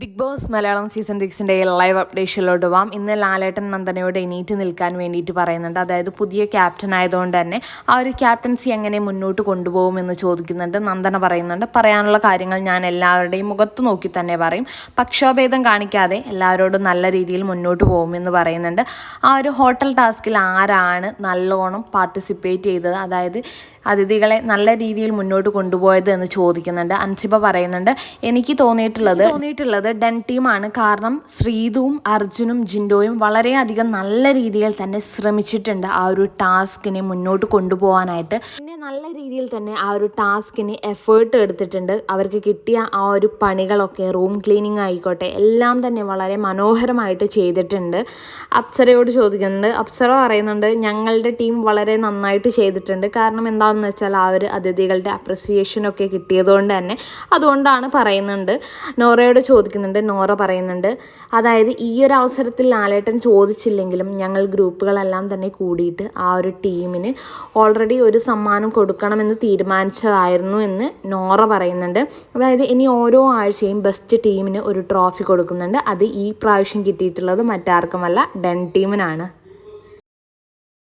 Big boss Malayalam season സിക്സിന്റെ live അപ്ഡേഷനിലോട്ട് പോവാം. ഇന്ന് ലാലേട്ടൻ നന്ദനയോട് എണീറ്റ് നിൽക്കാൻ വേണ്ടിയിട്ട് പറയുന്നുണ്ട്. അതായത് പുതിയ ക്യാപ്റ്റൻ ആയതുകൊണ്ട് തന്നെ ആ ഒരു ക്യാപ്റ്റൻസി എങ്ങനെ മുന്നോട്ട് കൊണ്ടുപോകുമെന്ന് ചോദിക്കുന്നുണ്ട്. നന്ദന പറയുന്നുണ്ട്. പറയാനുള്ള കാര്യങ്ങൾ ഞാൻ എല്ലാവരുടെയും മുഖത്ത് നോക്കി തന്നെ പറയും. പക്ഷോഭേദം കാണിക്കാതെ എല്ലാവരോടും നല്ല രീതിയിൽ മുന്നോട്ട് പോകുമെന്ന് പറയുന്നുണ്ട്. ആ ഒരു ഹോട്ടൽ ടാസ്കിൽ ആരാണ് നല്ലോണം പാർട്ടിസിപ്പേറ്റ് ചെയ്തത്? അതായത് അതിഥികളെ നല്ല രീതിയിൽ മുന്നോട്ട് കൊണ്ടുപോയത് എന്ന് ചോദിക്കുന്നുണ്ട്. അൻസിബ പറയുന്നുണ്ട് എനിക്ക് തോന്നിയിട്ടുള്ളത് തോന്നിയിട്ടുള്ളത് ഡെൻ ടീമാണ്. കാരണം ശ്രീതുവും അർജുനും ജിൻഡോയും വളരെയധികം നല്ല രീതിയിൽ തന്നെ ശ്രമിച്ചിട്ടുണ്ട് ആ ഒരു ടാസ്കിനെ മുന്നോട്ട് കൊണ്ടുപോകാനായിട്ട്. പിന്നെ നല്ല രീതിയിൽ തന്നെ ആ ഒരു ടാസ്കിന് എഫേർട്ട് എടുത്തിട്ടുണ്ട്. അവർക്ക് കിട്ടിയ ആ ഒരു പണികളൊക്കെ റൂം ക്ലീനിങ് ആയിക്കോട്ടെ എല്ലാം തന്നെ വളരെ മനോഹരമായിട്ട് ചെയ്തിട്ടുണ്ട്. അപ്സരയോട് ചോദിക്കുന്നുണ്ട് അപ്സര പറയുന്നുണ്ട് ഞങ്ങളുടെ ടീം വളരെ നന്നായിട്ട് ചെയ്തിട്ടുണ്ട്. കാരണം എന്താണെന്ന് വെച്ചാൽ ആ ഒരു അതിഥികളുടെ അപ്രിസിയേഷനൊക്കെ കിട്ടിയതുകൊണ്ട് തന്നെ അതുകൊണ്ടാണ് പറയുന്നുണ്ട്. നോറയോട് ചോദിക്കുന്നുണ്ട്. നോറ പറയുന്നുണ്ട് അതായത് ഈ ഒരു അവസരത്തിൽ ലാലേട്ടൻ ചോദിച്ചില്ലെങ്കിലും ഞങ്ങൾ ഗ്രൂപ്പുകളെല്ലാം തന്നെ കൂടിയിട്ട് ആ ഒരു ടീമിന് ഓൾറെഡി ഒരു സമ്മാനം കൊടുക്കണമെന്ന് തീരുമാനിച്ചതായിരുന്നു എന്ന് നോറ പറയുന്നുണ്ട്. അതായത് ഇനി ഓരോ ആഴ്ചയും ബെസ്റ്റ് ടീമിന് ഒരു ട്രോഫി കൊടുക്കുന്നുണ്ട്. അത് ഈ പ്രാവശ്യം കിട്ടിയിട്ടുള്ളത് മറ്റാർക്കുമല്ല ഡെൻ ടീമിനാണ്